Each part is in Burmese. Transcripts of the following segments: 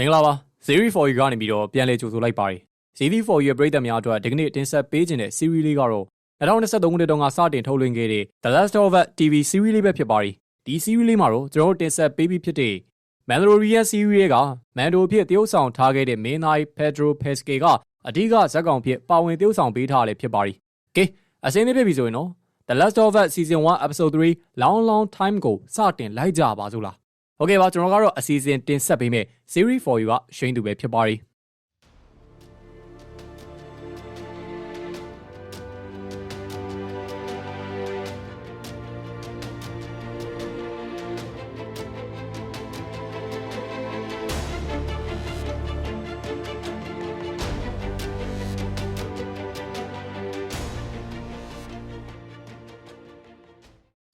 မင်္ဂလာပါ Series for you ကနေပြီးတော့ပြန်လည်ကြိုဆိုလိုက်ပါတယ် Series for you ရဲ့ပရိသတ်များအတွက်ဒီကနေ့တင်ဆက်ပေးခြင်းတဲ့ series လေးကတော့2023ခုနှစ်တုန်းကစတင်ထုတ်လွှင့်ခဲ့တဲ့ The Last of Us TV series လေးပဲဖြစ်ပါတယ်ဒီ series လေးမှာတော့ကျွန်တော်တို့တင်ဆက်ပေးပြီးဖြစ်တဲ့ Mandalorian series ရဲ့ကမန်ဒိုဖြစ်တရုပ်ဆောင်ထားခဲ့တဲ့မင်းသား Pedro Pascal ကအဓိကဇာတ်ကောင်ဖြစ်ပါဝင်တရုပ်ဆောင်ပေးထားရဖြစ်ပါတယ်ကဲအစင်းလေးဖြစ်ပြီဆိုရင်တော့ The Last of Us Season 1 Episode 3 Long Long Time ကိုစတင်လိုက်ကြပါစို့လား ဟုတ်ကဲ့ပါကျွန်တော်ကတော့အစီအစဉ်တင်ဆက်ပေးမယ့် Series for You ကရှိန်သူပဲဖြစ်ပါရီ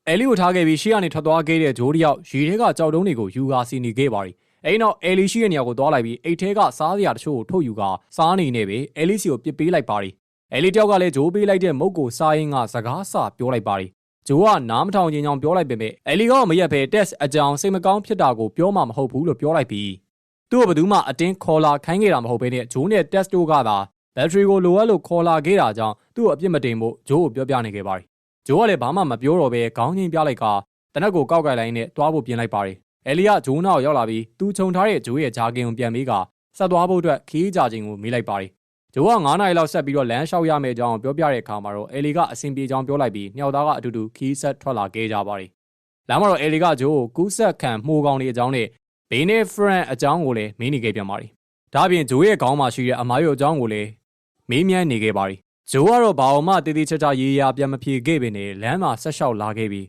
အဲလီကိုထားခဲ့ပြီးရှေ့ကနေထွက်သွားခဲ့တဲ့ဂျိုးတယောက်ရေထဲကကြောက်တုံးတွေကိုယူကာစီနေခဲ့ပါတယ်။အဲဒီနောက်အဲလီရှိတဲ့နေရာကိုသွားလိုက်ပြီးအိတ်ထဲကစားစရာတချို့ကိုထုတ်ယူကာစားနေနေပဲအဲလီစီကိုပစ်ပေးလိုက်ပါတယ်။အဲလီတယောက်ကလည်းဂျိုးပေးလိုက်တဲ့မုတ်ကိုစားရင်းကစကားဆပြောလိုက်ပါတယ်။ဂျိုးကနားမထောင်ချင်ကြောင်ပြောလိုက်ပေမဲ့အဲလီကမရက်ပဲတက်အကြောင်းစိတ်မကောင်းဖြစ်တာကိုပြောမှမဟုတ်ဘူးလို့ပြောလိုက်ပြီးသူ့ကိုဘယ်သူမှအတင်းခေါ်လာခိုင်းခဲ့တာမဟုတ်ဘဲနဲ့ဂျိုးနဲ့တက်စတိုကသာဘက်ထရီကိုလိုအပ်လို့ခေါ်လာခဲ့တာကြောင့်သူ့ကိုအပြစ်မတင်ဖို့ဂျိုးကိုပြောပြနေခဲ့ပါတယ် ဂျိုးကလည်းဘာမှမပြောတော့ဘဲခေါင်းချင်းပြလိုက်ကတနက်ကိုကောက်ကိုက်လိုက်နဲ့တွားဖို့ပြင်လိုက်ပါတယ်။အဲလီကဂျိုးနာကိုရောက်လာပြီးသူခြုံထားတဲ့ဂျိုးရဲ့ဂျာကင်ကိုပြန်မေးကဆက်သွားဖို့အတွက်ခီးကြခြင်းကိုမေးလိုက်ပါတယ်။ဂျိုးက9နာရီလောက်ဆက်ပြီးတော့လမ်းလျှောက်ရမယ့်အကြောင်းပြောပြတဲ့အခါမှာတော့အဲလီကအဆင်ပြေကြောင်းပြောလိုက်ပြီးနှစ်ယောက်သားကအတူတူခီးဆက်ထွက်လာခဲ့ကြပါတယ်။လမ်းမှာတော့အဲလီကဂျိုးကိုကူးဆက်ခံမှုကောင်တွေအကြောင်းနဲ့ဘေးနဲ့ဖရန်အကြောင်းကိုလည်းမေးနေခဲ့ပြန်ပါတယ်။ဒါ့အပြင်ဂျိုးရဲ့ခေါင်းမှာရှိတဲ့အမားရုံအကြောင်းကိုလည်းမေးမြန်းနေခဲ့ပါတယ် ဂျိုးကတော့ဘာအောင်မှတည်တည်ချာချာရေးရာပြန်မဖြေခဲ့ပေနဲ့လမ်းမှာဆက်လျှောက်လာခဲ့ပြီး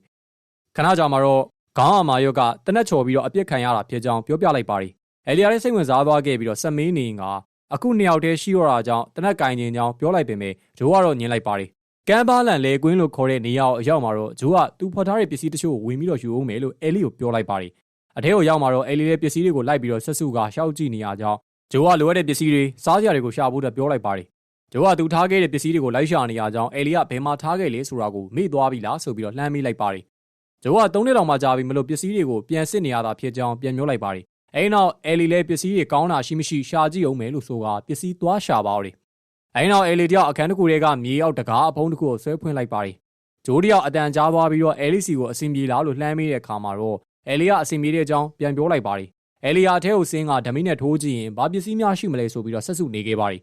ခဏကြာမှတော့ခေါင်းအမာရွက်ကတနက်ချော်ပြီးတော့အပြစ်ခံရတာဖြစ်ကြောင်းပြောပြလိုက်ပါတယ်။အဲလီယာလည်းစိတ်ဝင်စားသွားခဲ့ပြီးတော့ဆက်မေးနေကအခုနှစ်ယောက်တည်းရှိရတာကြောင့်တနက်ကင်ခြင်းကြောင်းပြောလိုက်ပေမဲ့ဂျိုးကတော့ညင်လိုက်ပါတယ်။ကမ်ဘာလန်လေကွင်းလို့ခေါ်တဲ့နေရာကိုအရောက်မှာတော့ဂျိုးကသူဖော်ထားတဲ့ပစ္စည်းတချို့ကိုဝင်ပြီးတော့ယူအောင်မယ်လို့အဲလီကိုပြောလိုက်ပါတယ်။အထဲကိုရောက်မှာတော့အဲလီလည်းပစ္စည်းတွေကိုလိုက်ပြီးတော့ဆက်စုကရှောက်ကြည့်နေရကြောင်းဂျိုးကလိုအပ်တဲ့ပစ္စည်းတွေစားစရာတွေကိုရှာဖို့အတွက်ပြောလိုက်ပါ တယ်ဂျိုးကသူထားခဲ့တဲ့ပစ္စည်းတွေကိုလိုက်ရှာနေရကြောင်းအဲလီကဘယ်မှာထားခဲ့လဲဆိုတာကိုမေ့သွားပြီလားဆိုပြီးတော့လှမ်းမိလိုက်ပါတယ်။ဂျိုးကသုံးနှစ်တောင်မှကြာပြီမလို့ပစ္စည်းတွေကိုပြန်စစ်နေရတာဖြစ်ကြောင်းပြန်ပြောလိုက်ပါတယ်။အဲဒီနောက်အဲလီလည်းပစ္စည်းတွေကောင်းတာရှိမရှိရှာကြည့်အောင်မယ်လို့ဆိုကပစ္စည်းသွားရှာပါဦး။အဲဒီနောက်အဲလီတယောက်အခန်းတစ်ခုထဲကမြေအောက်တကားအဖုံးတစ်ခုကိုဆွဲဖွင့်လိုက်ပါတယ်။ဂျိုးတယောက်အတန်ကြားသွားပြီးတော့အဲလီစီကိုအဆင်ပြေလားလို့လှမ်းမိတဲ့အခါမှာတော့အဲလီကအဆင်ပြေတဲ့အကြောင်းပြန်ပြောလိုက်ပါတယ်။အဲလီယာအထဲကိုဆင်းကဓမိနဲ့ထိုးကြည့်ရင်ဘာပစ္စည်းများရှိမလဲဆိုပြီးတော့ဆက်စုနေခဲ့ပါတယ်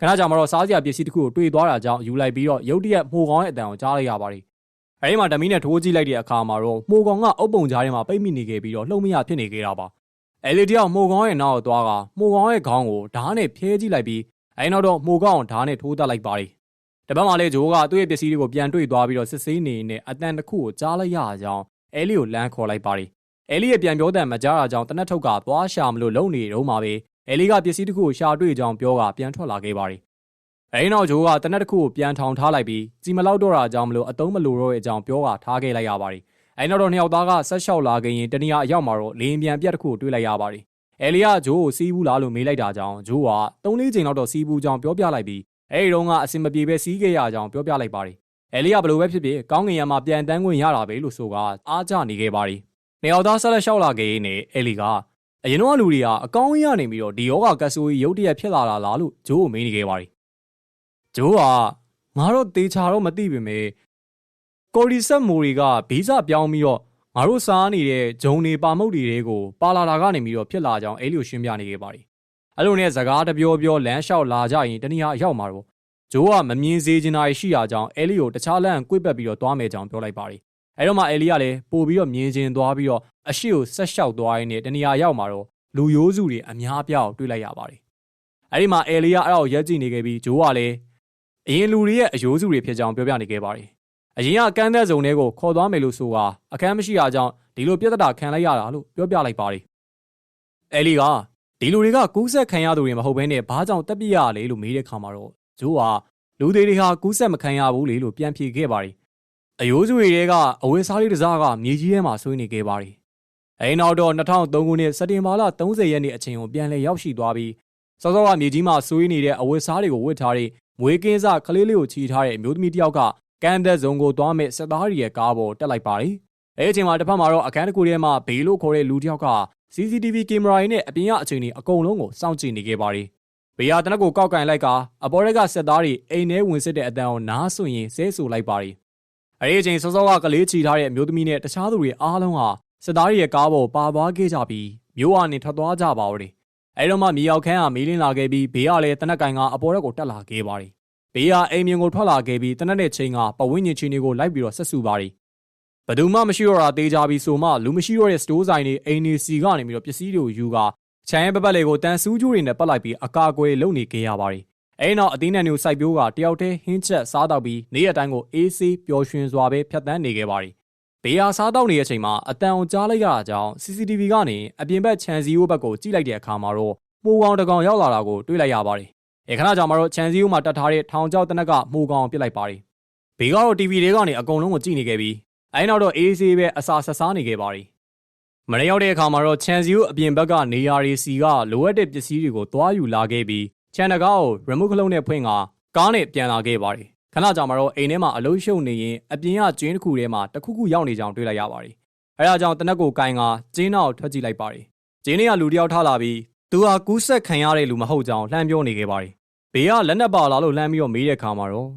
ခဏကြာမှတော့စားစရာပစ္စည်းတစ်ခုကိုတွေ့သွားတာကြောင့်ယူလိုက်ပြီးတော့ရုတ်တရက်မှုကောင်းရဲ့အတန်ကိုကြားလိုက်ရပါတယ်။အဲဒီမှာဓမီနဲ့ထိုးကြည့်လိုက်တဲ့အခါမှာတော့မှုကောင်ကအုပ်ပုံကြားထဲမှာပိတ်မိနေခဲ့ပြီးတော့လှုပ်မရဖြစ်နေခဲ့တာပါ။အဲလီတယောက်မှုကောင်ရဲ့နောက်ကိုသွားကမှုကောင်ရဲ့ခေါင်းကိုဓာတ်နဲ့ဖျဲကြည့်လိုက်ပြီးအဲဒီနောက်တော့မှုကောင်ဓာတ်နဲ့ထိုးတက်လိုက်ပါတယ်။တပတ်မှလည်းဂျိုးကသူ့ရဲ့ပစ္စည်းတွေကိုပြန်တွေ့သွားပြီးတော့စစ်ဆေးနေနေအတန်တစ်ခုကိုကြားလိုက်ရအောင်အဲလီကိုလမ်းခေါ်လိုက်ပါတယ်။အဲလီရဲ့ပြန်ပြောတဲ့မကြားတာကြောင့်တနက်ထုတ်ကသွားရှာမလို့လုံနေတော့မှပဲ အဲလီကပစ္စည်းတစ်ခုကိုရှာတွေ့ကြောင်းပြောကပြန်ထွက်လာခဲ့ပါတယ်။အဲဒီနောက်ဂျိုးကတနက်တစ်ခုကိုပြန်ထောင်ထားလိုက်ပြီးစီမလောက်တော့တာကြောင့်မလို့အတုံးမလိုတော့တဲ့အကြောင်းပြောကထားခဲ့လိုက်ရပါတယ်။အဲဒီနောက်တော့နှစ်ယောက်သားကဆက်လျှောက်လာခင်ရင်တနည်းအရောက်မှာတော့လေရင်ပြန်ပြတ်တစ်ခုကိုတွေ့လိုက်ရပါတယ်။အဲလီကဂျိုးကိုစီးဘူးလားလို့မေးလိုက်တာကြောင့်ဂျိုးက၃လေးချိန်လောက်တော့စီးဘူးကြောင်းပြောပြလိုက်ပြီးအဲဒီတော့ကအစင်မပြေပဲစီးခဲ့ရကြောင်းပြောပြလိုက်ပါတယ်။အဲလီကဘလို့ပဲဖြစ်ဖြစ်ကောင်းငင်ရမှာပြန်တန်းခွင့်ရတာပဲလို့ဆိုကအားကြနေခဲ့ပါတယ်။နှစ်ယောက်သားဆက်လက်လျှောက်လာခဲ့ရင်အဲလီက အရင်တော့လူတွေကအကောင်းကြီးရနေပြီးတော့ဒီယောဂကတ်ဆိုးကြီးရုတ်တရက်ဖြစ်လာတာလားလို့ဂျိုးကိုမေးနေခဲ့ပါတယ်ဂျိုးကငါတော့တေချာတော့မသိပေမဲ့ကော်ဒီဆက်မိုတွေကဗီဇပြောင်းပြီးတော့ငါတို့စားနေတဲ့ဂျုံနေပါမုတ်တွေတွေကိုပါလာတာကနေပြီးတော့ဖြစ်လာကြောင်းအဲလီကိုရှင်းပြနေခဲ့ပါတယ်အဲ့လိုနဲ့စကားတပြောပြောလမ်းလျှောက်လာကြရင်တနည်းအားအရောက်မှာတော့ဂျိုးကမမြင်စေချင်တာရှိရကြောင်းအဲလီကိုတခြားလမ်းကွေ့ပက်ပြီးတော့သွားမယ်ကြောင်းပြောလိုက်ပါတယ် အဲ့တော့မှအဲလီကလည်းပို့ပြီးတော့မြင်ချင်သွားပြီးတော့အရှိကိုဆက်လျှောက်သွားရင်းနဲ့တနေရာရောက်မှာတော့လူရိုးစုတွေအများပြားကိုတွေ့လိုက်ရပါတယ်အဲ့ဒီမှာအဲလီကအဲ့ဒါကိုရက်ကြည့်နေခဲ့ပြီးဂျိုးကလည်းအရင်လူတွေရဲ့အယိုးစုတွေဖြစ်ကြောင်းပြောပြနေခဲ့ပါတယ်အရင်ကကန်းသက်စုံတွေကိုခေါ်သွားမယ်လို့ဆိုတာအခန်းမရှိတာကြောင့်ဒီလိုပြဿနာခံလိုက်ရတာလို့ပြောပြလိုက်ပါတယ်အဲလီကဒီလူတွေကကူးဆက်ခံရသူတွေမဟုတ်ဘဲနဲ့ဘာကြောင့်တက်ပြရလဲလို့မေးတဲ့ခါမှာတော့ဂျိုးကလူတွေတွေဟာကူးဆက်မခံရဘူးလေလို့ပြန်ဖြေခဲ့ပါတယ် အယိုးစုတွေကအဝေးစားလေးတစားကမြေကြီးထဲမှာဆွေးနေခဲ့ပါတယ်။အဲဒီနောက်တော့2003ခုနှစ်စက်တင်ဘာလ30ရက်နေ့အချိန်ကိုပြန်လည်ရောက်ရှိသွားပြီးစောစောကမြေကြီးမှာဆွေးနေတဲ့အဝေးစားတွေကိုဝစ်ထားတဲ့မွေးကင်းစကလေးလေးကိုချီထားတဲ့အမျိုးသမီးတစ်ယောက်ကကမ်းသက်စုံကိုသွားမဲ့စစ်သားတွေရဲ့ကားပေါ်တက်လိုက်ပါတယ်။အဲဒီအချိန်မှာတစ်ဖက်မှာတော့အခန်းတစ်ခုထဲမှာဘေးလို့ခေါ်တဲ့လူတစ်ယောက်က CCTV ကင်မရာတွေနဲ့အပြင်ရအချိန်တွေအကုန်လုံးကိုစောင့်ကြည့်နေခဲ့ပါတယ်။ဘေးဟာတနက်ကိုကောက်ကင်လိုက်ကအပေါ်ရက်ကစစ်သားတွေအိမ်ထဲဝင်စစ်တဲ့အတန်ကိုနားဆွရင်ဆဲဆူလိုက်ပါတယ်။ အဲဒီအချိန်စောစောကကလေးချီထားတဲ့အမျိုးသမီးနဲ့တခြားသူတွေအားလုံးဟာစစ်သားတွေရဲ့ကားပေါ်ပါသွားခဲ့ကြပြီးမြို့အနေထွက်သွားကြပါဦးတယ်။အဲဒီတော့မှမြေရောက်ခန်းကမီးလင်းလာခဲ့ပြီးဘေးကလည်းတနက်ကင်ကအပေါ်ရက်ကိုတက်လာခဲ့ပါတယ်။ဘေးဟာအိမ်မြင်ကိုထွက်လာခဲ့ပြီးတနက်နဲ့ချိန်ကပဝင်းညင်ချင်းတွေကိုလိုက်ပြီးတော့ဆက်ဆူပါတယ်။ဘယ်သူမှမရှိတော့တာတေးကြပြီးဆိုမှလူမရှိတော့တဲ့စတိုးဆိုင်တွေအိမ်တွေစီကနေပြီးတော့ပစ္စည်းတွေကိုယူကချမ်းရဲပပတ်လေးကိုတန်ဆူးကျိုးတွေနဲ့ပတ်လိုက်ပြီးအကာအကွယ်လုပ်နေခဲ့ရပါတယ်။ အဲဒီနောက်အသင်းနယ်မျိုးစိုက်ပျိုးကတယောက်တည်းဟင်းချက်စားတော့ပြီးနေ့ရက်တိုင်းကိုအေးဆေးပျော်ရွှင်စွာပဲဖြတ်သန်းနေခဲ့ပါတယ်။ဘေးဟာစားတော့နေတဲ့အချိန်မှာအတန်အောင်ကြားလိုက်ရတာကြောင့် CCTV ကနေအပြင်ဘက်ခြံစည်းရိုးဘက်ကိုကြည့်လိုက်တဲ့အခါမှာတော့မှုကောင်တကောင်ရောက်လာတာကိုတွေ့လိုက်ရပါတယ်။အခဏကြာမှာတော့ခြံစည်းရိုးမှာတက်ထားတဲ့ထောင်ကျောက်တနက်ကမှုကောင်ပြစ်လိုက်ပါတယ်။ဘေးကတော့ TV တွေကနေအကုန်လုံးကိုကြည့်နေခဲ့ပြီးအဲဒီနောက်တော့အေးဆေးပဲအစာဆက်စားနေခဲ့ပါတယ်။မရရောက်တဲ့အခါမှာတော့ချန်စီယိုအပြင်ဘက်ကနေရာရီစီကလိုအပ်တဲ့ပစ္စည်းတွေကိုတွားယူလာခဲ့ပြီး ချန်တကားကို remote ခလုံးနဲ့ဖွင့်ကကားနဲ့ပြန်လာခဲ့ပါတယ်။ခဏကြာမှာတော့အိမ်ထဲမှာအလုံးရှုံနေရင်အပြင်ကကျင်းတစ်ခုထဲမှာတစ်ခုခုရောက်နေကြောင်းတွေ့လိုက်ရပါတယ်။အဲဒါကြောင့်တနက်ကိုကင်ကကျင်းနောက်ထွက်ကြည့်လိုက်ပါတယ်။ကျင်းထဲကလူတစ်ယောက်ထလာပြီးသူဟာကူးဆက်ခံရတဲ့လူမဟုတ်ကြောင်းလှမ်းပြောနေခဲ့ပါတယ်။ဘေးကလက်နက်ပါလာလို့လှမ်းပြီးတော့မေးတဲ့အခါမှာတော့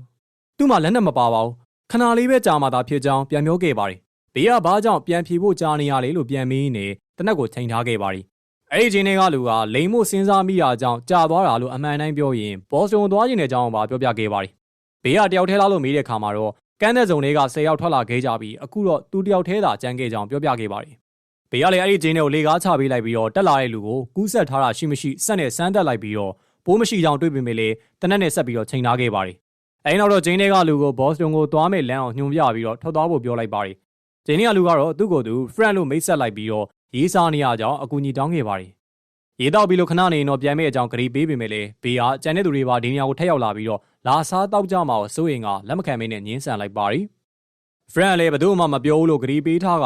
သူ့မှာလက်နက်မပါပါဘူးခဏလေးပဲကြာမှသာဖြစ်ကြောင်းပြန်ပြောခဲ့ပါတယ်။ဘေးကဘာကြောင့်ပြန်ဖြေဖို့ကြာနေရလေလို့ပြန်မေးနေတနက်ကိုချိန်ထားခဲ့ပါတယ်။ အဲ့ဒီချိန်တွေကလူကလိန်မို့စဉ်းစားမိတာကြောင့်ကြာသွားတာလို့အမှန်တိုင်းပြောရင်ဘော့စတွန်သွားခြင်းတဲ့အကြောင်းပါပြောပြခဲ့ပါတယ်။ဘေးကတယောက်ထဲလားလို့မေးတဲ့အခါမှာတော့ကန်းတဲ့စုံတွေက10ယောက်ထွက်လာခဲ့ကြပြီးအခုတော့သူတယောက်ထဲသာကြမ်းခဲ့ကြောင်းပြောပြခဲ့ပါတယ်။ဘေးကလည်းအဲ့ဒီချိန်တွေကိုလေကားချပေးလိုက်ပြီးတော့တက်လာတဲ့လူကိုကူးဆက်ထားတာရှိမရှိစက်နဲ့စမ်းတက်လိုက်ပြီးတော့ပိုးမရှိကြောင်တွေ့ပေမဲ့လေတနက်နဲ့ဆက်ပြီးတော့ချိန်ထားခဲ့ပါတယ်။အဲဒီနောက်တော့ဂျင်းတွေကလူကိုဘော့စတွန်ကိုသွားမဲ့လမ်းအောင်ညွှန်ပြပြီးတော့ထွက်သွားဖို့ပြောလိုက်ပါတယ်။ဂျင်းတွေကလူကတော့သူ့ကိုယ်သူ friend လို့မိတ်ဆက်လိုက်ပြီးတော့ ရေးစားနေရကြောင်းအကူအညီတောင်းခဲ့ပါတယ်။ရေးတော့ပြီးလို့ခဏနေရင်တော့ပြန်မဲ့အကြောင်းကြရီပေးပေမဲ့လေဘေးကကြံတဲ့သူတွေပါဒီနေရာကိုထက်ရောက်လာပြီးတော့လာစားတောက်ကြမှာကိုစိုးရင်ကလက်မခံမင်းနဲ့ညင်းဆန်လိုက်ပါတယ်။ friend လည်းဘယ်သူမှမပြောဘူးလို့ကြရီပေးထားက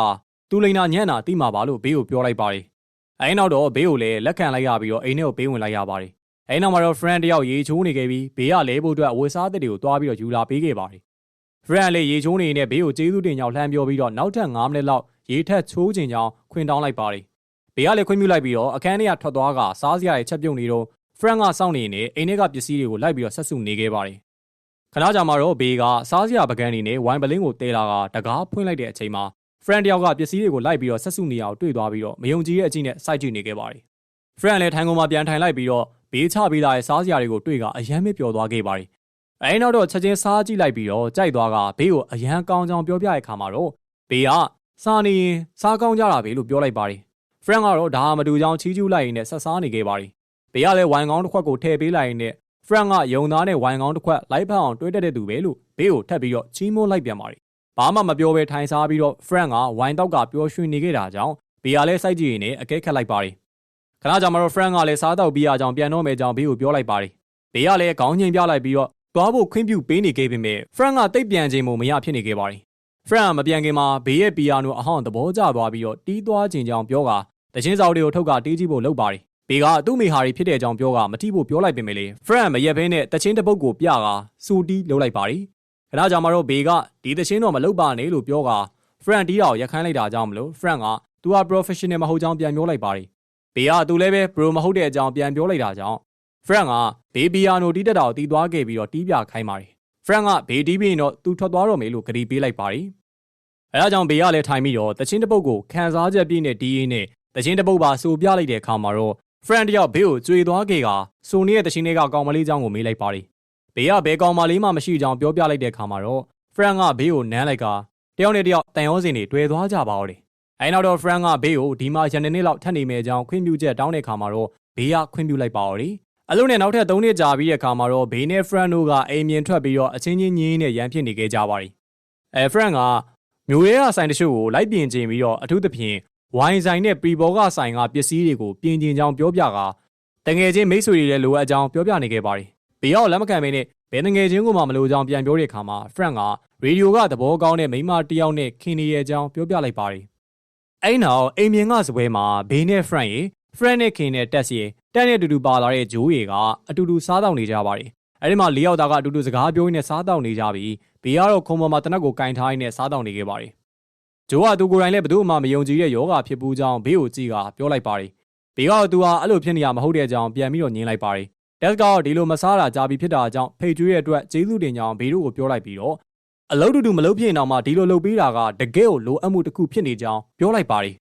သူလိန်နာညံ့တာတိမှာပါလို့ဘေးကိုပြောလိုက်ပါတယ်။အဲဒီနောက်တော့ဘေးကိုလည်းလက်ခံလိုက်ရပြီးတော့အိမ်ထဲကိုပေးဝင်လိုက်ရပါတယ်။အဲဒီနောက်မှာတော့ friend တယောက်ရေချိုးနေခဲ့ပြီးဘေးကလဲဖို့အတွက်အဝတ်စားသစ်တွေကိုတွားပြီးတော့ယူလာပေးခဲ့ပါတယ်။ friend လည်းရေချိုးနေနေတဲ့ဘေးကိုကျေးဇူးတင်ကြောင်းလှမ်းပြောပြီးတော့နောက်ထပ်9မိနစ်လောက်ရေထက်ချိုးခြင်းကြောင်းခွင်တောင်းလိုက်ပါတယ်။ဘေးကလည်းခွင့်ပြုလိုက်ပြီးတော့အခန်းထဲကထွက်သွားကစားစရာတွေချက်ပြုတ်နေတော့ friend ကစောင့်နေနေအိမ်ထဲကပစ္စည်းတွေကိုလိုက်ပြီးတော့ဆက်စုနေခဲ့ပါတယ်။ခဏကြာမှတော့ဘေးကစားစရာပကန်းနေနဲ့ဝိုင်ပလင်းကိုတဲလာကတကားဖွင့်လိုက်တဲ့အချိန်မှာ friend တယောက်ကပစ္စည်းတွေကိုလိုက်ပြီးတော့ဆက်စုနေအောင်တွေ့သွားပြီးတော့မယုံကြည်တဲ့အကြည့်နဲ့စိုက်ကြည့်နေခဲ့ပါတယ်။ friend လည်းထိုင်ကုန်မှာပြန်ထိုင်လိုက်ပြီးတော့ဘေးချပြီးသားရဲ့စားစရာတွေကိုတွေ့ကအယမ်းမပျော်သွားခဲ့ပါတယ်။ အဲဒီနောက်တော့ချက်ချင်းစားကြည့်လိုက်ပြီးတော့ကြိုက်သွားကဘေးကိုအယမ်းကောင်းကြောင်ပြောပြတဲ့အခါမှာတော့ဘေးကစားနေရင်စားကောင်းကြတာပဲလို့ပြောလိုက်ပါတယ်။ friend ကတော့ဒါမတူကြောင်ချီးကျူးလိုက်ရင်းနဲ့ဆက်စားနေခဲ့ပါတယ်။ဘေးကလည်းဝိုင်ကောင်းတစ်ခွက်ကိုထည့်ပေးလိုက်ရင်းနဲ့ friend ကယုံသားနဲ့ဝိုင်ကောင်းတစ်ခွက်လိုက်ဖက်အောင်တွေးတက်တဲ့သူပဲလို့ဘေးကိုထပ်ပြီးတော့ချီးမွမ်းလိုက်ပြန်ပါတယ်။ဘာမှမပြောဘဲထိုင်စားပြီးတော့ friend ကဝိုင်တောက်ကပျော်ရွှင်နေခဲ့တာကြောင့်ဘေးကလည်းစိုက်ကြည့်ရင်းနဲ့အကဲခတ်လိုက်ပါတယ်ခဏကြာမှတော့ friend ကလည်းစားတော့ပြီးရအောင်ပြန်တော့မယ်ကြောင်းဘေးကိုပြောလိုက်ပါတယ်ဘေးကလည်းခေါင်းငိမ်ပြလိုက်ပြီးတော့ သွားဖို့ခွင့်ပြုပေးနေခဲ့ပေမဲ့ friend ကတိတ်ပြန်ခြင်းမို့မရဖြစ်နေခဲ့ပါတယ် friend ကမပြန်ခင်မှာဘေးရဲ့ပီယာနိုအဟောင်းသဘောကျသွားပြီးတော့တီးသွားခြင်းကြောင်းပြောကတချင်းစာတွေကိုထုတ်ကတီးကြည့်ဖို့လုပ်ပါတယ်ဘေးကသူ့မိဟာရီဖြစ်တဲ့ကြောင်းပြောကမတိဖို့ပြောလိုက်ပေမဲ့လေ friend မရက်ဘဲနဲ့တချင်းတစ်ပုတ်ကိုပြကစူတီးလုပ်လိုက်ပါတယ်ခဏကြာမှတော့ဘေးကဒီတချင်းတော့မလုပ်ပါနဲ့လို့ပြောက friend တီးတာကိုရက်ခိုင်းလိုက်တာကြောင့်မလို့ friend ကသူက professional မဟုတ်ကြောင်း ပြန်ပြောလိုက်ပါတယ်ဘေးကသူလည်းပဲ pro မဟုတ်တဲ့အကြောင်းပြန်ပြောလိုက်တာကြောင့် Frank ကဘေးပီယာနိုတီးတက်တာကိုတီးသွားခဲ့ပြီးတော့တီးပြခိုင်းပါတယ်။ Frank ကဘေးတီးပြီးတော့သူထွက်သွားတော့မယ်လို့ကတိပေးလိုက်ပါတယ်။အဲဒါကြောင့်ဘေးကလည်းထိုင်ပြီးတော့တချင်းတပုတ်ကိုခံစားချက်ပြည့်နဲ့တီးရင်းနဲ့တချင်းတပုတ်ပါစိုးပြလိုက်တဲ့အခါမှာတော့ Frank တယောက်ဘေးကိုကြွေသွားခဲ့ကစိုးနေတဲ့တချင်းတွေကကောင်မလေးချောင်းကိုမေးလိုက်ပါတယ်။ဘေးကဘဲကောင်မလေးမှမရှိကြောင်းပြောပြလိုက်တဲ့အခါမှာတော့ Frank ကဘေးကိုနမ်းလိုက်ကတယောက်နဲ့တယောက်တန်ရောစင်တွေတွေ့သွားကြပါဦးတယ်။အဲနောက်တော့ Frank ကဘေးကိုဒီမှာရန်နေနေ့လောက်ထပ်နေမယ်ကြောင်းခွင့်ပြုချက်တောင်းတဲ့အခါမှာတော့ဘေးကခွင့်ပြုလိုက်ပါဦးတယ်။ အလုံးနဲ့နောက်ထပ်၃နှစ်ကြာပြီးတဲ့အခါမှာတော့ဘေးနဲ့ Frank တို့ကအိမ်မြင်ထွက်ပြီးတော့အချင်းချင်းညင်းနဲ့ရန်ဖြစ်နေခဲ့ကြပါတယ်။အဲ Frank ကမျိုးရဲကဆိုင်တချို့ကိုလိုက်ပြင်ကျင်ပြီးတော့အထူးသဖြင့်ဝိုင်းဆိုင်နဲ့ပရီဘောကဆိုင်ကပစ္စည်းတွေကိုပြင်ကျင်ကြောင်းပြောပြကတငယ်ချင်းမိတ်ဆွေတွေလည်းလိုအပ်ကြောင်းပြောပြနေခဲ့ပါတယ်။ဘေးရောက်လက်မခံမင်းနဲ့ဘယ်တငယ်ချင်းကိုမှမလိုကြောင်းပြန်ပြောတဲ့အခါမှာ Frank ကရေဒီယိုကသဘောကောင်းတဲ့မိန်းမတစ်ယောက်နဲ့ခင်နေရဲ့အကြောင်းပြောပြလိုက်ပါတယ်။အဲ့နောက်အိမ်မြင်ကစပွဲမှာဘေးနဲ့ Frank ရေ Frank နဲ့ခ င်နဲ့တက်စီတက်နဲ့အတူတူပါလာတဲ့ဂျိုးရေကအတူတူစားတောက်နေကြပါတယ်။အဲဒီမှာလေးယောက်သားကအတူတူစကားပြောရင်းနဲ့စားတောက်နေကြပြီးဘေးကတော့ခုံပေါ်မှာတနက်ကိုကင်ထားရင်းနဲ့စားတောက်နေခဲ့ပါတယ်။ဂျိုးကသူကိုယ်တိုင်လည်းဘယ်သူမှမယုံကြည်တဲ့ယောဂဖြစ်ပူးကြောင်းဘေးကိုကြည့်ကပြောလိုက်ပါတယ်ဘေးကတော့သူဟာအဲ့လိုဖြစ်နေရမဟုတ်တဲ့အကြောင်းပြန်ပြီးတော့ညင်းလိုက်ပါတယ်တက်ကတော့ဒီလိုမစားတာကြာပြီဖြစ်တာကြောင့်ဖိတ်ကျွေးတဲ့အတွက်ကျေးဇူးတင်ကြောင်းဘေးတို့ကိုပြောလိုက်ပြီးတော့အလုံးတူတူမလုပ်ဖြစ်ရင်တော့မှဒီလိုလုပ်ပေးတာကတကယ်ကိုလိုအပ်မှုတစ်ခုဖြစ်နေကြောင်းပြောလိုက်ပါတယ်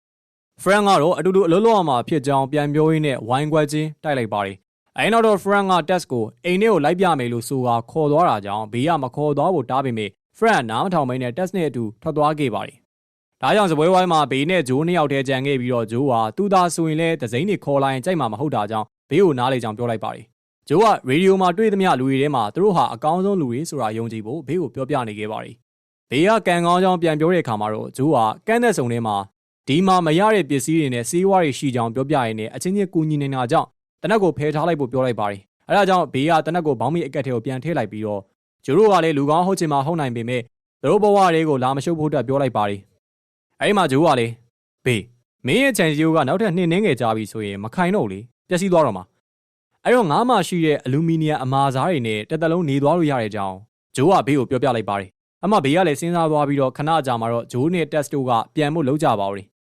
ဖရန်ကတော့အတူတူအလုပ်လုပ်ရမှာဖြစ်ကြောင်းပြန်ပြောရင်းနဲ့ဝိုင်းကွက်ချင်းတိုက်လိုက်ပါတယ်အဲနောက်တော့ Frank က test ကိုအိမ်ထဲကိုလိုက်ပြမယ်လို့ဆိုတာခေါ်သွားတာကြောင့်ဘေးကမခေါ်သွားဖို့တားပေမဲ့ Frank နားမထောင်မင်းနဲ့ test နဲ့အတူထွက်သွားခဲ့ပါတယ်။ဒါကြောင့်စပွဲဝိုင်းမှာဘေးနဲ့ဂျိုးနှစ်ယောက်တည်းကြံခဲ့ပြီးတော့ဂျိုးဟာသူသာဆိုရင်လည်းဒဇိန်းတွေခေါ်လိုက်ရင်ကြိုက်မှာမဟုတ်တာကြောင့်ဘေးကိုနားလေကြောင်ပြောလိုက်ပါတယ်။ဂျိုးကရေဒီယိုမှာတွေ့သမျှလူတွေထဲမှာသူတို့ဟာအကောင်းဆုံးလူတွေဆိုတာယုံကြည်ဖို့ဘေးကိုပြောပြနေခဲ့ပါတယ်။ဘေးကကန်ကောင်းကြောင်ပြန်ပြောတဲ့အခါမှာတော့ဂျိုးကကန်းတဲ့စုံထဲမှာ ဒီမှာမရတဲ့ပစ္စည်းတွေနဲ့စီးဝါးတွေရှိကြောင်ပြောပြရင်းနဲ့အချင်းချင်းကူညီနေတာကြောင့်တနက်ကိုဖယ်ထားလိုက်ဖို့ပြောလိုက်ပါတယ်။အဲဒါကြောင့်ဘေးကတနက်ကိုဘောင်းမီအကက်ထဲကိုပြန်ထည့်လိုက်ပြီးတော့ဂျိုးတို့ကလည်းလူကောင်းဟုတ်ချင်မှဟုတ်နိုင်ပေမဲ့သူတို့ဘဝတွေကိုလာမရှုပ်ဖို့အတွက်ပြောလိုက်ပါတယ်။အဲဒီမှာဂျိုးကလေဘေးမင်းရဲ့ချန်စီယိုကနောက်ထပ်နှစ်နှင်းငယ်ကြာပြီဆိုရင်မခိုင်တော့လေပျက်စီးသွားတော့မှာအဲတော့ငါးမှရှိတဲ့အလူမီနီယံအမာစားတွေနဲ့တစ်သက်လုံးနေသွားလို့ရတဲ့အကြောင်းဂျိုးကဘေးကိုပြောပြလိုက်ပါတယ်။အမဘေးကလည်းစဉ်းစားသွားပြီးတော့ခဏကြာမှာတော့ဂျိုးနဲ့တက်စ်တို့ကပြန်ဖို့လုပ်ကြပါဦး။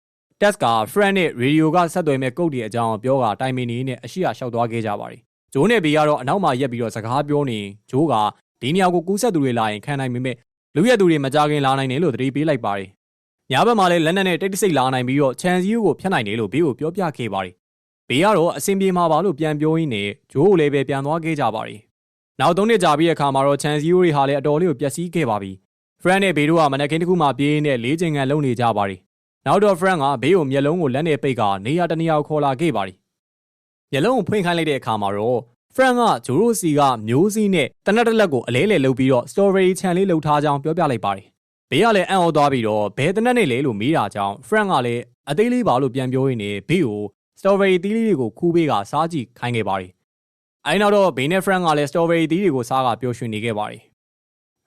test က friend နဲ့ radio ကဆက်သွယ်မဲ့ကုတ်တီအကြောင်းပြောတာတိုင်မင်နေနဲ့အရှိအလျှောက်သွားခဲ့ကြပါတယ်။ဂျိုးနဲ့ဘေးကတော့အနောက်မှာရက်ပြီးတော့စကားပြောနေဂျိုးကဒီနေရာကိုကူးဆက်သူတွေလာရင်ခံနိုင်ပေမဲ့လူရက်သူတွေမကြခင်လာနိုင်တယ်လို့သတိပေးလိုက်ပါတယ်။ညာဘက်မှာလည်းလက်နက်နဲ့တိတ်တဆိတ်လာနိုင်ပြီးတော့ချန်စီယိုကိုဖျက်နိုင်တယ်လို့ဘေးကိုပြောပြခဲ့ပါတယ်။ဘေးကတော့အဆင်ပြေမှာပါလို့ပြန်ပြောရင်းနဲ့ဂျိုးကိုလည်းပဲပြန်သွားခဲ့ကြပါတယ်။နောက်သုံးနှစ်ကြာပြီးတဲ့အခါမှာတော့ချန်စီယိုတွေဟာလည်းအတော်လေးကိုပျက်စီးခဲ့ပါပြီ။ Frank နဲ့ဘေးတို့ကမနက်ခင်းတစ်ခုမှပြေးနေလေးချိန်ကန်လုံနေကြပါတယ်။ နောက်တော့ Frank ကဘေးကိုမျက်လုံးကိုလက်နဲ့ပိတ်ကနေရာတနေရာကိုခေါ်လာခဲ့ပါတယ်။မျက်လုံးကိုဖွင့်ခိုင်းလိုက်တဲ့အခါမှာတော့ Frank ကဂျိုရိုစီကမျိုးစည်းနဲ့တနက်တစ်လက်ကိုအလဲလဲလုပ်ပြီးတော့ strawberry ခြံလေးလှုပ်ထားကြောင်းပြောပြလိုက်ပါတယ်။ဘေးကလည်းအံ့ဩသွားပြီးတော့ဘဲတနက်နဲ့လဲလို့မေးတာကြောင့် Frank ကလည်းအသေးလေးပါလို့ပြန်ပြောရင်းနဲ့ဘေးကို strawberry သီးလေးတွေကိုခူးပေးကစားကြည့်ခိုင်းခဲ့ပါတယ်။အဲဒီနောက်တော့ဘေးနဲ့ Frank ကလည်း strawberry သီးတွေကိုစားကပျော်ရွှင်နေခဲ့ပါတယ်။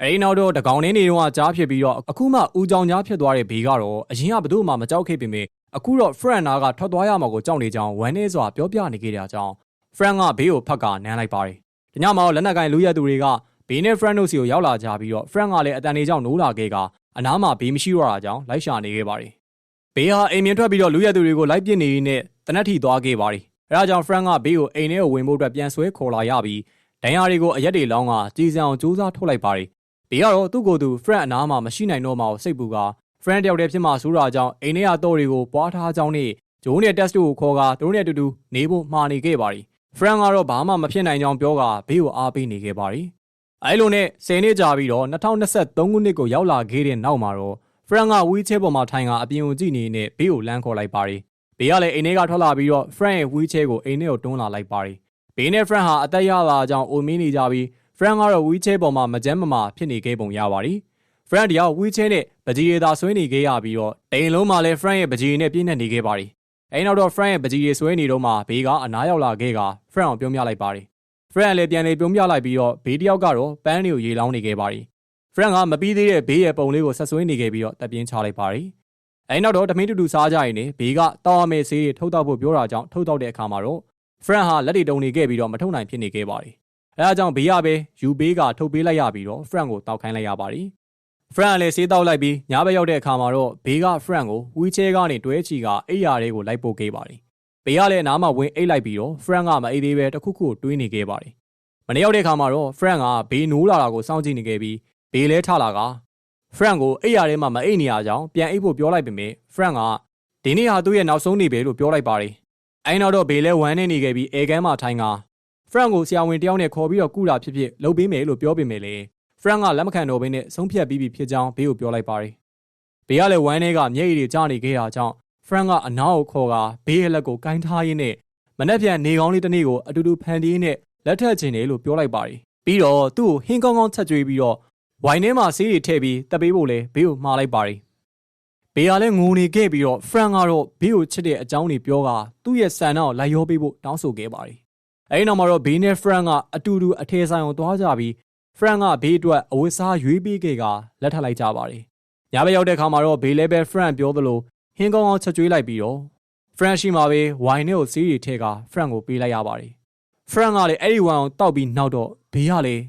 အဲဒီနောက်တော့တကောင်နေနေတော့ကြားဖြစ်ပြီးတော့အခုမှဦးကြောင်ကြားဖြစ်သွားတဲ့ဘေးကတော့အရင်ကဘယ်သူမှမကြောက်ခဲ့ပေမဲ့အခုတော့ Frank နာကထွက်သွားရမှာကိုကြောက်နေကြောင်းဝမ်းနေစွာပြောပြနေခဲ့တဲ့အကြောင်း Frank ကဘေးကိုဖက်ကနမ်းလိုက်ပါတယ်။ဒီညမှာတော့လက်နက်ကိုင်လူရက်သူတွေကဘေးနဲ့ Frank တို့စီကိုရောက်လာကြပြီးတော့ Frank ကလည်းအတန်လေးကြောင့်နိုးလာခဲ့ကအနားမှာဘေးမရှိတော့တာကြောင့်လိုက်ရှာနေခဲ့ပါတယ်။ဘေးဟာအိမ်မြင်ထွက်ပြီးတော့လူရက်သူတွေကိုလိုက်ပစ်နေရင်းနဲ့တနက်ထီသွားခဲ့ပါတယ်။အဲဒါကြောင့် Frank ကဘေးကိုအိမ်ထဲကိုဝင်ဖို့အတွက်ပြန်ဆွဲခေါ်လာရပြီးဒဏ်ရာတွေကိုအရက်တွေလောင်းကကြည်စံအောင်စူးစမ်းထုတ်လိုက်ပါတယ်။ ဘေးကတော့သူ့ကိုယ်သူ Frank အနားမှာမရှိနိုင်တော့မှစိတ်ပူက Frank တယောက်တည်းဖြစ်မှဆိုးတာကြောင့်အိမ်ထဲကတော့တွေကိုပွားထားကြောင်းနဲ့ဂျိုးနဲ့ test တို့ကိုခေါ်ကသူတို့နဲ့အတူတူနေဖို့မှာနေခဲ့ပါတယ်။ Frank ကတော့ဘာမှမဖြစ်နိုင်ကြောင်းပြောကဘေးကိုအားပေးနေခဲ့ပါတယ်။အဲလိုနဲ့10နှစ်ကြာပြီးတော့2023ခုနှစ်ကိုရောက်လာခဲ့တဲ့နောက်မှာတော့ Frank ကဝီးချဲပေါ်မှာထိုင်ကအပြင်ကိုကြည့်နေနေဘေးကိုလမ်းခေါ်လိုက်ပါတယ်။ဘေးကလည်းအိမ်ထဲကထွက်လာပြီးတော့ Frank ရဲ့ဝီးချဲကိုအိမ်ထဲကိုတွန်းလာလိုက်ပါတယ်။ဘေးနဲ့ Frank ဟာအသက်ရလာကြောင်းအိုမင်းနေကြပြီး Frank ကတော့ဝီးချဲပေါ်မှာမကြမ်းမမာဖြစ်နေခဲ့ပုံရပါတယ်။ Frank တယောက်ဝီးချဲနဲ့ပကြီးရည်သာဆွဲနေခဲ့ရပြီးတော့အိမ်လုံးမှာလည်း Frank ရဲ့ပကြီးရည်နဲ့ပြည့်နေနေခဲ့ပါတယ်။အဲနောက်တော့ Frank ရဲ့ပကြီးရည်ဆွဲနေတော့မှဘေးကအနားရောက်လာခဲ့က Frank ကိုပြောပြလိုက်ပါတယ်။ Frank လည်းပြန်လေပြုံးပြလိုက်ပြီးတော့ဘေးတယောက်ကတော့ပန်းတွေကိုရေလောင်းနေခဲ့ပါတယ်။ Frank ကမပြီးသေးတဲ့ဘေးရဲ့ပုံလေးကိုဆက်ဆွဲနေခဲ့ပြီးတော့တပ်ပြင်းချလိုက်ပါတယ်။အဲနောက်တော့တမင်းတူတူစားကြရင်နေဘေးကတောင်းရမယ့်ဆေးတွေထုတ်တော့ဖို့ပြောတာကြောင့်ထုတ်တော့တဲ့အခါမှာတော့ Frank ဟာလက်တွေတုံနေခဲ့ပြီးတော့မထုတ်နိုင်ဖြစ်နေခဲ့ပါတယ်။ အဲဒါကြောင့်ဘေးရပဲယူဘေးကထုတ်ပေးလိုက်ရပြီးတော့ Frank ကိုတောက်ခိုင်းလိုက်ရပါတယ်။ Frank လည်းဆေးတောက်လိုက်ပြီးညဘက်ရောက်တဲ့အခါမှာတော့ဘေးက Frank ကိုဝီချဲကနေတွဲချီကအိယာတွေကိုလိုက်ပို့ခဲ့ပါတယ်။ဘေးကလည်းနားမှာဝင်အိတ်လိုက်ပြီးတော့ Frank ကမအိတ်သေးပဲတခုခုတွေးနေခဲ့ပါတယ်။မနေ့ရောက်တဲ့အခါမှာတော့ Frank ကဘေးနိုးလာတာကိုစောင့်ကြည့်နေခဲ့ပြီးဘေးလဲထလာက Frank ကိုအိယာထဲမှာမအိတ်နေရကြောင်းပြန်အိတ်ဖို့ပြောလိုက်ပေမဲ့ Frank ကဒီနေ့ဟာသူ့ရဲ့နောက်ဆုံးနေပဲလို့ပြောလိုက်ပါတယ်။အဲနောက်တော့ဘေးလဲဝမ်းနေနေခဲ့ပြီးအဲကန်းမှာထိုင်က Frank ကိုဆရာဝန်တယောက်နဲ့ခေါ်ပြီးတော့ကုတာဖြစ်ဖြစ်လုပ်ပေးမယ်လို့ပြောပေမဲ့လေ Frank ကလက်မခံတော့ဘဲနဲ့ဆုံးဖြတ်ပြီးပြီဖြစ်ကြောင်းဘေးကိုပြောလိုက်ပါတယ်။ဘေးကလည်းဝမ်းနေကမျက်ရည်တွေကျနေခဲ့တာကြောင့် Frank ကအနားကိုခေါ်ကဘေးရဲ့လက်ကိုကင်ထားရင်းနဲ့မနှက်ပြန်နေကောင်းလေးတစ်နေ့ကိုအတူတူဖန်တီးနဲ့လက်ထပ်ချင်တယ်လို့ပြောလိုက်ပါတယ်။ပြီးတော့သူ့ကိုဟင်းကောင်းကောင်းချက်ကြွေးပြီးတော့ဝိုင်ထဲမှာဆေးတွေထည့်ပြီးတပ်ပေးဖို့လဲဘေးကိုမှားလိုက်ပါတယ်။ဘေးကလည်းငိုနေခဲ့ပြီးတော့ Frank ကတော့ဘေးကိုချစ်တဲ့အကြောင်းတွေပြောကသူ့ရဲ့ဆန္ဒကိုလိုက်ရောပေးဖို့တောင်းဆိုခဲ့ပါတယ်။ အဲဒီနောက်မှာတော့ဘေးနဲ့ Frank ကအတူတူအထည်ဆိုင်အောင်သွားကြပြီး Frank ကဘေးအတွက်အဝတ်စားရွေးပေးခဲ့ကလက်ထပ်လိုက်ကြပါတယ်။ညဘက်ရောက်တဲ့အခါမှာတော့ဘေးလည်းပဲ Frank ပြောသလိုဟင်းကောင်းကောင်းချက်ကြွေးလိုက်ပြီးတော့ Frank ရှိမှာပဲဝိုင်နဲ့ကိုစီးရီထဲက Frank ကိုပေးလိုက်ရပါတယ်။ Frank ကလည်းအဲ့ဒီဝိုင်ကိုတောက်ပြီးနောက်တော့ဘေးကလည်း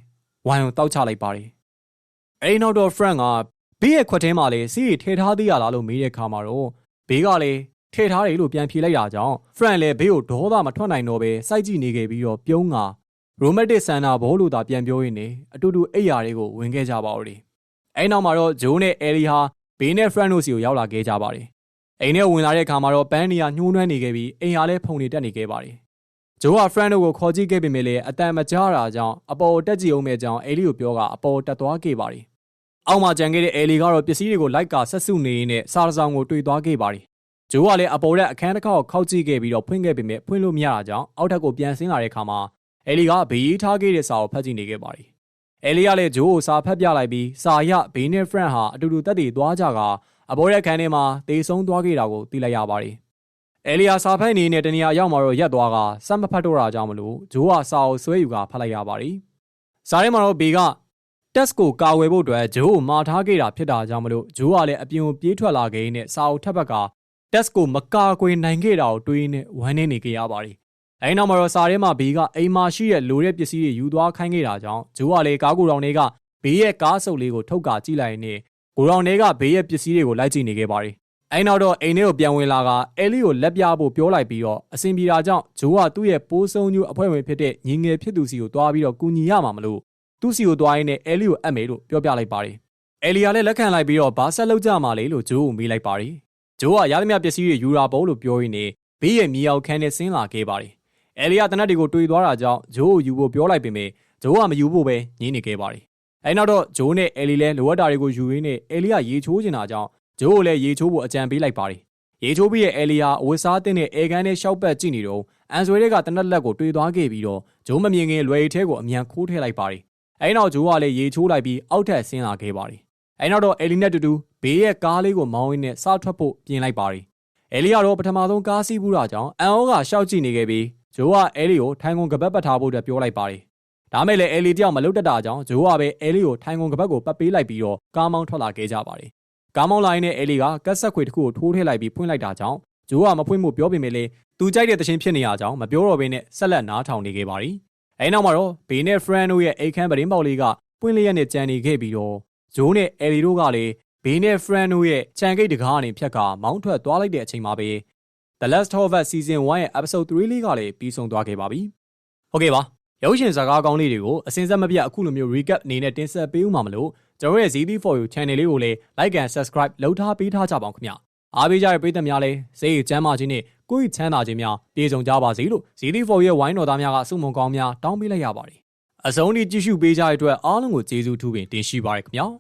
ဝိုင်ကိုတောက်ချလိုက်ပါတယ်။အဲဒီနောက်တော့ Frank ကဘေးရဲ့ခွက်ထဲမှာလည်းစီးရီထဲထားသေးရလားလို့မေးတဲ့အခါမှာတော့ဘေးကလည်း ထဲထားတယ်လို့ပြန်ဖြေလိုက်တာကြောင့် Frank လည်းဘေးကိုဒေါသမထွက်နိုင်တော့ပဲစိုက်ကြည့်နေခဲ့ပြီးတော့ပြုံးက romantic ဆန္ဒဘောလို့သာပြန်ပြောရင်းနဲ့အတူတူအိပ်ရာတွေကိုဝင်ခဲ့ကြပါဦးတယ်။အဲဒီနောက်မှာတော့ဂျိုးနဲ့အဲလီဟာဘေးနဲ့ Frank တို့စီကိုရောက်လာခဲ့ကြပါတယ်။အိမ်ထဲဝင်လာတဲ့အခါမှာတော့ပန်းနီယာညှိုးနှွမ်းနေခဲ့ပြီးအိမ်ဟာလည်းဖုန်နေတက်နေခဲ့ပါတယ်။ဂျိုးက Frank တို့ကိုခေါ်ကြည့်ခဲ့ပေမဲ့လည်းအတန်မကြားတာကြောင့်အပေါ်တက်ကြည့်အောင်မဲ့ကြောင့်အဲလီကိုပြောကအပေါ်တက်သွားခဲ့ပါတယ်။အောက်မှာကြံခဲ့တဲ့အဲလီကတော့ပစ္စည်းတွေကိုလိုက်ကာဆက်စုနေရင်းနဲ့စားတစောင်ကိုတွေ့သွားခဲ့ပါတယ်။ ဂျိုးကလည်းအပေါ်ရက်အခန်းတစ်ခါကိုခောက်ကြည့်ခဲ့ပြီးတော့ဖွင့်ခဲ့ပေမဲ့ဖွင့်လို့မရတာကြောင့်အောက်ထပ်ကိုပြန်ဆင်းလာတဲ့အခါမှာအဲလီကဘေးရေးထားခဲ့တဲ့စာကိုဖတ်ကြည့်နေခဲ့ပါတယ်။အဲလီကလည်းဂျိုးကိုစာဖတ်ပြလိုက်ပြီးစာရဘေးနဲ့ friend ဟာအတူတူတက်တည်သွားကြကအပေါ်ရက်ခန်းထဲမှာတေဆုံးသွားခဲ့တာကိုသိလိုက်ရပါတယ်။အဲလီယာစာဖတ်နေနဲ့တနေရာရောက်မှတော့ရက်သွားကစက်မဖတ်တော့တာကြောင့်မလို့ဂျိုးကစာကိုဆွဲယူကဖတ်လိုက်ရပါတယ်။စာထဲမှာတော့ဘေကတက်စ်ကိုကာဝယ်ဖို့အတွက်ဂျိုးကိုမာထားခဲ့တာဖြစ်တာကြောင့်မလို့ဂျိုးကလည်းအပြင်ကိုပြေးထွက်လာခဲ့နဲ့စာအုပ်ထပ်ဘက်က တက်စ်ကိုမကာကွယ်နိုင်ခဲ့တာကိုတွေးနေဝမ်းနေနေကြရပါတယ်။အဲဒီနောက်မှာတော့စာထဲမှာဘေးကအိမ်မှာရှိတဲ့လိုတဲ့ပစ္စည်းတွေယူသွားခိုင်းခဲ့တာကြောင့်ဂျိုးကလည်းကားကိုယ်တော်တွေကဘေးရဲ့ကားစုပ်လေးကိုထုတ်ကာကြည့်လိုက်ရင်းကိုယ်တော်တွေကဘေးရဲ့ပစ္စည်းတွေကိုလိုက်ကြည့်နေခဲ့ပါတယ်။အဲဒီနောက်တော့အိမ်ထဲကိုပြန်ဝင်လာကအဲလီကိုလက်ပြဖို့ပြောလိုက်ပြီးတော့အဆင်ပြေတာကြောင့်ဂျိုးကသူ့ရဲ့ပိုးဆုံးညူအဖွဲ့ဝင်ဖြစ်တဲ့ညီငယ်ဖြစ်သူစီကိုတွားပြီးတော့ကူညီရမှာမလို့သူ့စီကိုတွားရင်းနဲ့အဲလီကိုအပ်မယ်လို့ပြောပြလိုက်ပါတယ်။အဲလီကလည်းလက်ခံလိုက်ပြီးတော့ဘာဆက်လုပ်ကြမှာလဲလို့ဂျိုးကိုမေးလိုက်ပါတယ်။ ဂျိုးကရသမျှပစ္စည်းတွေယူရာပေါ့လို့ပြောရင်းနဲ့ဘေးရဲ့မြေအောင်ခန်းနဲ့ဆင်းလာခဲ့ပါတယ်။အဲလီကတနက်တွေကိုတွေးသွားတာကြောင့်ဂျိုးကိုယူဖို့ပြောလိုက်ပေမဲ့ဂျိုးကမယူဖို့ပဲညင်းနေခဲ့ပါတယ်။အဲနောက်တော့ဂျိုးနဲ့အဲလီလည်းလိုအပ်တာတွေကိုယူရင်းနဲ့အဲလီကရေချိုးနေတာကြောင့်ဂျိုးကိုလည်းရေချိုးဖို့အကြံပေးလိုက်ပါတယ်။ရေချိုးပြီးရဲ့အဲလီယာအဝတ်စားတင်တဲ့အဲကန်နဲ့ရှောက်ပတ်ကြည့်နေတော့အန်ဆွဲတွေကတနက်လက်ကိုတွေးသွားခဲ့ပြီးတော့ဂျိုးမမြင်ခင်လွယ်ရီထဲကိုအမြန်ခိုးထည့်လိုက်ပါတယ်။အဲနောက်ဂျိုးကလည်းရေချိုးလိုက်ပြီးအောက်ထပ်ဆင်းလာခဲ့ပါတယ်။ အဲနောက်တော့အဲလီနဲ့တူတူဘေးရဲ့ကားလေးကိုမောင်းရင်းနဲ့စထွက်ဖို့ပြင်လိုက်ပါတယ်။အဲလီကတော့ပထမဆုံးကားစီးဘူးတာကြောင့်အန်အိုကရှောက်ကြည့်နေခဲ့ပြီးဂျိုးကအဲလီကိုထိုင်ကုန်ကပတ်ပတ်ထားဖို့အတွက်ပြောလိုက်ပါတယ်။ဒါမဲ့လည်းအဲလီတယောက်မလုတ်တက်တာကြောင့်ဂျိုးကပဲအဲလီကိုထိုင်ကုန်ကပတ်ကိုပတ်ပေးလိုက်ပြီးတော့ကားမောင်းထွက်လာခဲ့ကြပါတယ်။ကားမောင်းလာရင်အဲလီကကတ်ဆက်ခွေတစ်ခုကိုထိုးထည့်လိုက်ပြီးဖွင့်လိုက်တာကြောင့်ဂျိုးကမဖွင့်ဖို့ပြောပေမဲ့လေသူကြိုက်တဲ့သချင်းဖြစ်နေရကြောင်းမပြောတော့ဘဲနဲ့ဆက်လက်နားထောင်နေခဲ့ပါတယ်။အဲနောက်မှာတော့ဘေးနဲ့ friend တို့ရဲ့အိတ်ခမ်းပရင်းပေါက်လေးကပွင့်လျက်နဲ့ကြံနေခဲ့ပြီးတော့ ဂျိုးနဲ့အဲလီတို့ကလည်းဘေးနဲ့ friend တို့ရဲ့ခြံဂိတ်တကားအနေဖြတ်ကမောင်းထွက်သွားလိုက်တဲ့အချိန်မှာပဲ The Last of Us Season 1ရဲ့ Episode 3လေးကလည်းပြီးဆုံးသွားခဲ့ပါပြီ။ဟုတ်ကဲ့ပါ။ရုပ်ရှင်ဇာတ်ကားကောင်းလေးတွေကိုအစင်ဆက်မပြတ်အခုလိုမျိုး recap အနေနဲ့တင်ဆက်ပေးဦးမှာမလို့ကျွန်တော်ရဲ့ ZD4U Channel လေးကိုလည်း like and subscribe လုပ်ထားပေးထားကြပါအောင်ခင်ဗျ။အားပေးကြတဲ့ပရိသတ်များလည်းစိတ်ရချမ်းသာခြင်းနဲ့ကိုယ်ချမ်းသာခြင်းများပြည့်စုံကြပါစေလို့ ZD4U ရဲ့ဝိုင်းတော်သားများကဆုမွန်ကောင်းများတောင်းပေးလိုက်ရပါတယ်။ အဆုံးထိကြည့်ရှုပေးကြတဲ့အတွက်အားလုံးကိုကျေးဇူးထူးပင်တင်ရှိပါရခင်ဗျာ။